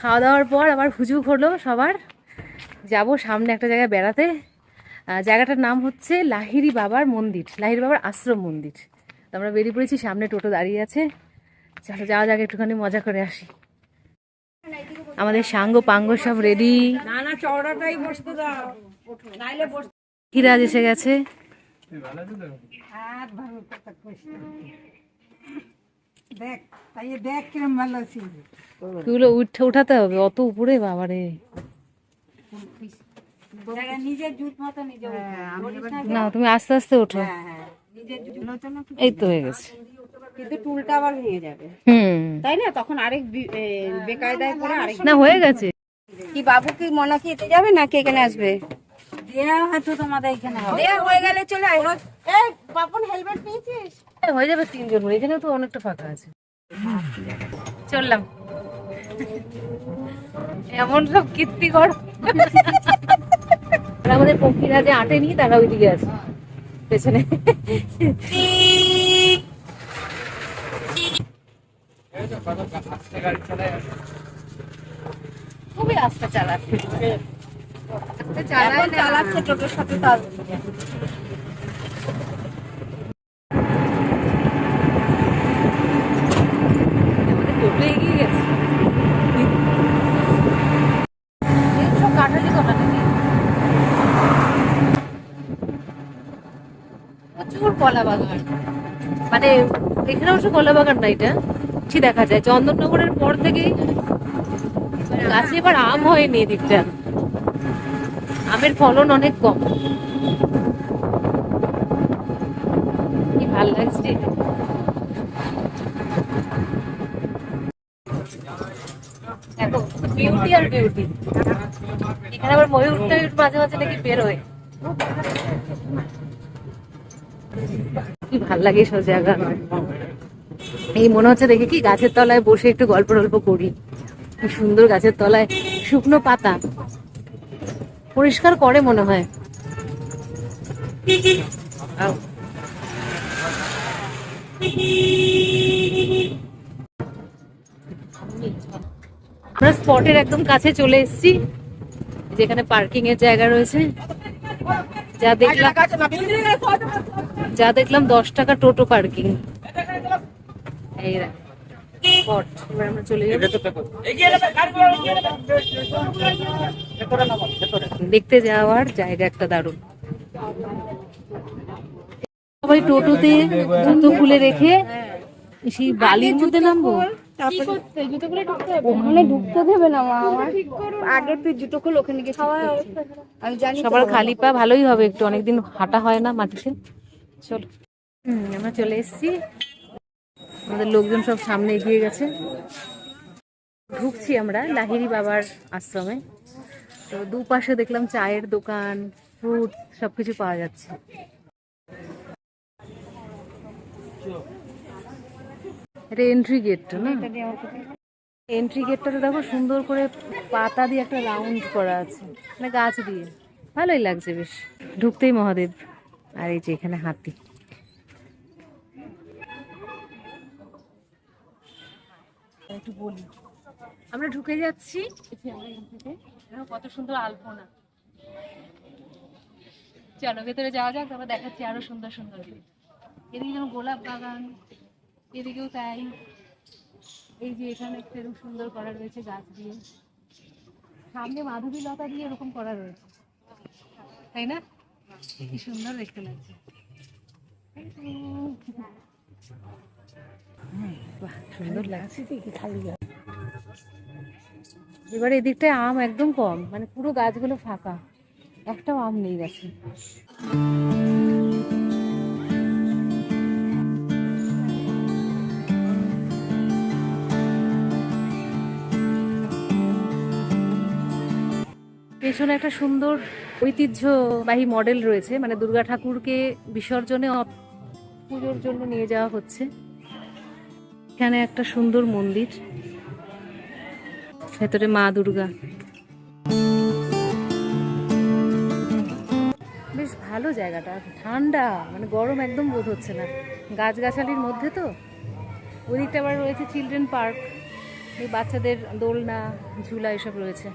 খাওয়া দাওয়ার পর আবার হুজুক হলো সবার। যাব সামনে একটা জায়গায় বেড়াতে। জায়গাটার নাম হচ্ছে লাহিরি বাবার মন্দির। লাহিরি বাবার আশ্রম মন্দির। তো আমরা বেরিয়ে পড়েছি সামনে টোটো দাঁড়িয়ে আছে। চলো যাওয়া যাক একটুখানি মজা করে আসি। আমাদের সাঙ্গ পাঙ্গ সব রেডি না না চওড়াটাই বসতে দাও। নাইলে বস হিরাজ এসে গেছে। দেখ তাই দেখ কিরম ভালো ছিল এগুলো উঠে উঠাতে হবে অত উপরে বাবারে। নিজের জুত মতো নিজে না তুমি আস্তে আস্তে ওঠো। এই তো হয়ে গেছে। কিন্তু টুলটা আবার ভেঙে যাবে। হুম। তাই না? তখন আরেক বেকায়দায় করে আরেক না হয়ে গেছে। কি বাবু কি মনা কি এতে যাবে নাকি এখানে আসবে? দেয়া হয়তো তোমাদের এখানে দেয়া হয়ে গেলে চলে আয়। এই বাপন হেলমেট নিয়েছিস? হ্যাঁ, যাবে তিনজন। এখানে তো অনেকটা ফাঁকা আছে। চললাম। এমন সব কীর্তি কর। আমাদের পক্ষীরা যে আটেনি তারা ওইদিকে আছে। পেছনে। খুবই আস্তে চালাচ্ছে। নাকি? প্রচুর কলা মানে এখানে অবশ্য কলা বাগান না এটা? ঠিক দেখা যায়। চন্দননগরের পর থেকেই গাছে এবার আম হয়নি এদিকটা। আমের ফলন অনেক কম। কি ভালো লাগছে দেখো বিউটি আর বিউটি এখানে আবার ময়ূর মাঝে মাঝে নাকি বেরোয় কি ভালো লাগে এই মনে হচ্ছে দেখে কি গাছের তলায় বসে একটু গল্প টল্প করি। কি সুন্দর গাছের তলায় শুকনো পাতা। পরিষ্কার করে মনে হয়। আমরা স্পটের একদম কাছে চলে এসেছি যেখানে পার্কিং এর জায়গা রয়েছে। যা দেখলাম যা দেখলাম দশ টাকা টোটো পার্কিং এই স্পট। আমরা চলে যাব। দেখতে যাওয়ার জায়গা একটা দারুণ। সবাই টোটোতে জুতো খুলে রেখে সেই বালির মধ্যে নামবো? ওখানে ঢুকতে দেবে না মা আমার। আগে তুই জুতো খুল ওখানে গিয়ে আমি জানি তো সবার খালি পা ভালোই হবে একটু অনেকদিন হাঁটা হয় না মাটিতে। চলো। আমরা চলে এসেছি। আমাদের লোকজন সব সামনে এগিয়ে গেছে। ঢুকছি আমরা লাহিরি বাবার আশ্রমে। তো দুপাশে দেখলাম চায়ের দোকান ফ্রুট সবকিছু পাওয়া যাচ্ছে। এটা এন্ট্রি গেট না? এন্ট্রি গেটটাতে দেখো সুন্দর করে পাতা দিয়ে একটা রাউন্ড করা আছে মানে গাছ দিয়ে। ভালোই লাগছে বেশ। ঢুকতেই মহাদেব। আর এই যে এখানে হাতি। একটু বলি। আমরা ঢুকে যাচ্ছি। আমরা এখান থেকে কত সুন্দর আলপনা। চলো, ভেতরে যাওয়া যাক, তারপর দেখাচ্ছি আরও সুন্দর সুন্দর জিনিস এদিকে যেমন গোলাপ বাগান, এদিকেও তাই। এই যে এখানে একটা এরকম সুন্দর করা রয়েছে গাছ দিয়ে। সামনে মাধবী লতা দিয়ে এরকম করা রয়েছে। তাই না? কি সুন্দর দেখতে লাগছে। সুন্দর লাগছে এবার এদিকটায় আম একদম কম মানে পুরো গাছগুলো ফাঁকা। একটাও আম নেই গাছে। পেছনে একটা সুন্দর ঐতিহ্যবাহী মডেল রয়েছে মানে দুর্গা ঠাকুরকে বিসর্জনে পুজোর জন্য নিয়ে যাওয়া হচ্ছে। এখানে একটা সুন্দর মন্দির। ভেতরে মা দুর্গা। বেশ ভালো জায়গাটা, ঠান্ডা মানে গরম একদম বোধ হচ্ছে না। গাছগাছালির মধ্যে তো। ওদিকটা আবার রয়েছে চিলড্রেন পার্ক এই বাচ্চাদের দোলনা, ঝুলা এসব রয়েছে।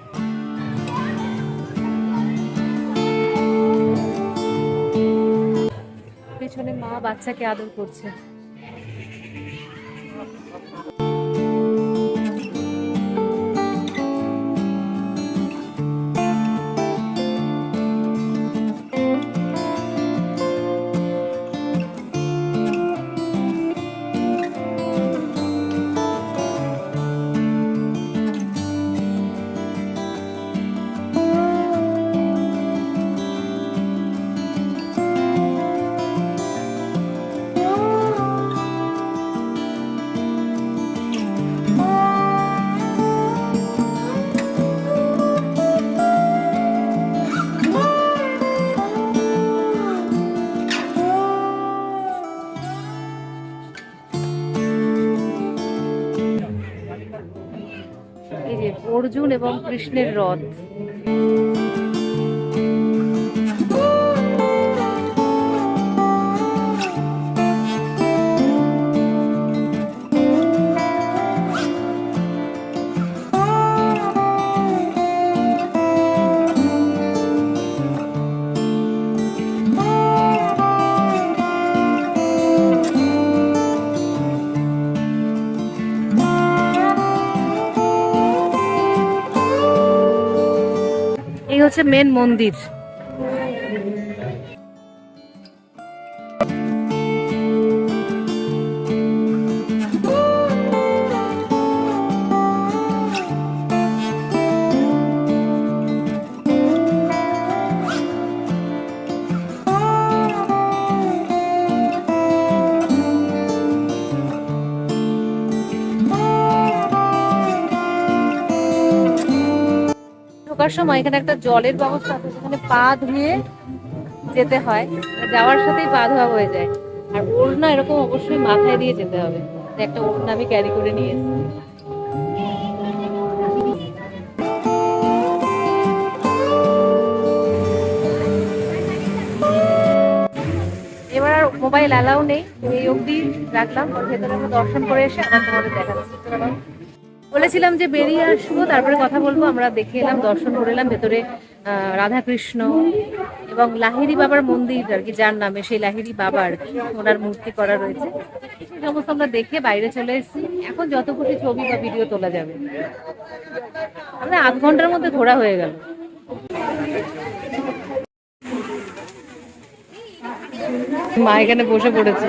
পেছনে মা বাচ্চাকে আদর করছে। অর্জুন এবং কৃষ্ণের রথ। হচ্ছে মেন মন্দির। ঢোকার সময় এখানে একটা জলের ব্যবস্থা আছে, সেখানে পা ধুয়ে যেতে হয় যাওয়ার সাথেই পা ধোয়া হয়ে যায়। আর ওড়না এরকম অবশ্যই মাথায় দিয়ে যেতে হবে একটা ওড়না আমি ক্যারি করে নিয়ে এসেছি। এবার আর মোবাইল অ্যালাউ নেই এই অবধি রাখলাম, ওর ভেতরে আমরা দর্শন করে এসে আবার তোমাদের দেখাচ্ছি। বলেছিলাম যে বেরিয়ে আসব, তারপরে কথা বলব, আমরা দেখে এলাম, দর্শন করে এলাম, ভেতরে রাধাকৃষ্ণ এবং লাহিড়ি বাবার মন্দির আর কি, যার নামে সেই লাহিড়ি বাবার ওনার মূর্তি করা রয়েছে। সেই সমস্ত আমরা দেখে বাইরে চলে এসেছি। এখন যত ছবি বা ভিডিও তোলা যাবে। আমরা আধ ঘণ্টার মধ্যে ঘোরা হয়ে গেল। মা এখানে বসে পড়েছে।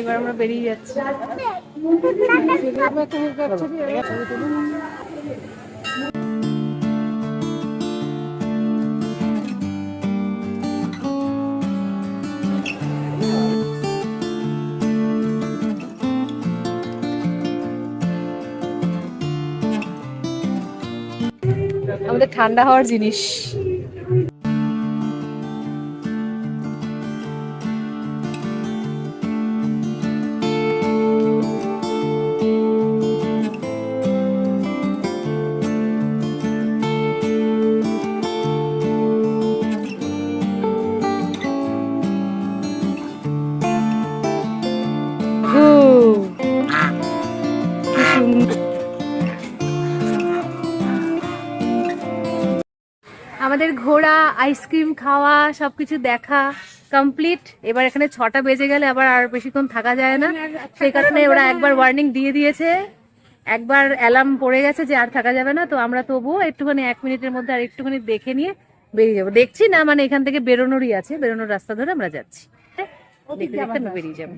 এবার আমরা বেরিয়ে যাচ্ছি। আমাদের ঠান্ডা হওয়ার জিনিস। আমাদের ঘোরা আইসক্রিম খাওয়া, সবকিছু দেখা কমপ্লিট এবার এখানে ছটা বেজে গেলে আবার আর বেশিক্ষণ থাকা যায় না। সেই কারণে ওরা একবার ওয়ার্নিং দিয়ে দিয়েছে। একবার অ্যালার্ম পড়ে গেছে যে আর থাকা যাবে না, তো আমরা তবুও একটুখানি এক মিনিটের মধ্যে আর একটুখানি দেখে নিয়ে বেরিয়ে যাব। দেখছি না মানে এখান থেকে বেরোনোরই আছে, বেরোনোর রাস্তা ধরে আমরা যাচ্ছি। দেখতে বেরিয়ে যাব।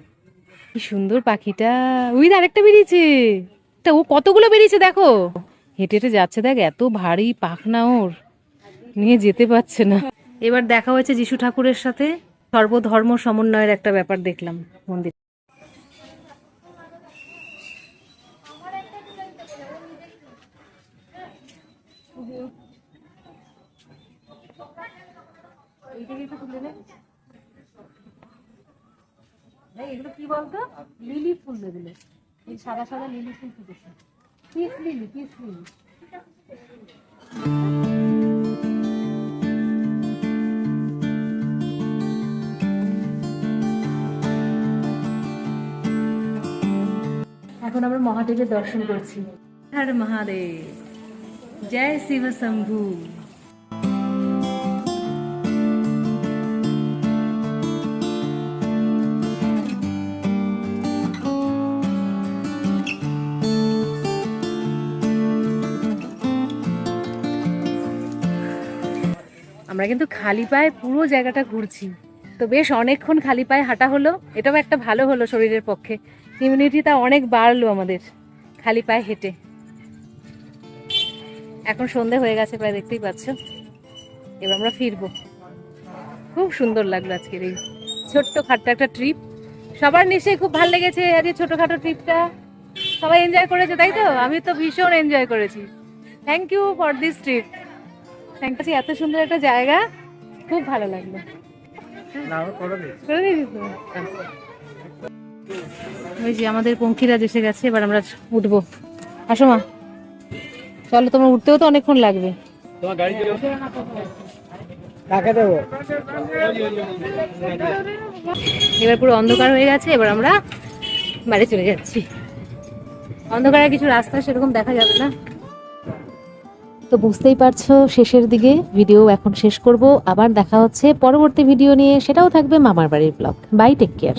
কি সুন্দর পাখিটা। উই আরেকটা বেরিয়েছে। তা ও কতগুলো বেরিয়েছে দেখো? হেঁটে হেঁটে যাচ্ছে, দেখ, এত ভারী পাখনা ওর। নিয়ে যেতে পারছে না। এবার দেখা হয়েছে যিশু ঠাকুরের সাথে। সর্বধর্ম সমন্বয়ের একটা ব্যাপার দেখলাম মন্দির। সাদা সাদা লিলি ফুল ফুটেছে। Peace lily peace lily. এখন আমরা মহাদেবের দর্শন করছি। হর মহাদেব, জয় শিব শম্ভু। আমরা কিন্তু খালি পায়ে পুরো জায়গাটা ঘুরছি। তো বেশ অনেকক্ষণ খালি পায়ে হাঁটা হলো। এটাও একটা ভালো হলো শরীরের পক্ষে। ইমিউনিটিটা অনেক বাড়লো আমাদের। খালি পায়ে হেঁটে। এখন সন্ধে হয়ে গেছে, প্রায় দেখতেই পাচ্ছ। এবার আমরা ফিরবো। খুব সুন্দর লাগল আজকের এই ছোট্ট খাট্ট, একটা ট্রিপ সবার নিশ্চয়ই খুব ভালো লেগেছে আর এই ছোটখাটো ট্রিপটা সবাই এনজয় করেছে, তাই তো? আমি তো ভীষণ এনজয় করেছি। Thank you for this trip thank you এত সুন্দর একটা জায়গা। খুব ভালো লাগল। ওই যে আমাদের পঙ্খিরাজ এসে গেছে এবার আমরা উঠবো। আসো মা। চলো তোমার উঠতেও তো অনেকক্ষণ লাগবে। কাকে দেবো? এবার পুরো অন্ধকার হয়ে গেছে এবার আমরা বাড়ি চলে যাচ্ছি। অন্ধকারে কিছু রাস্তা সেরকম দেখা যাবে না। তো বুঝতেই পারছ, শেষের দিকে ভিডিও এখন শেষ করব। আবার দেখা হচ্ছে পরবর্তী ভিডিও নিয়ে। সেটাও থাকবে মামার বাড়ির ব্লগ বাই টেক কেয়ার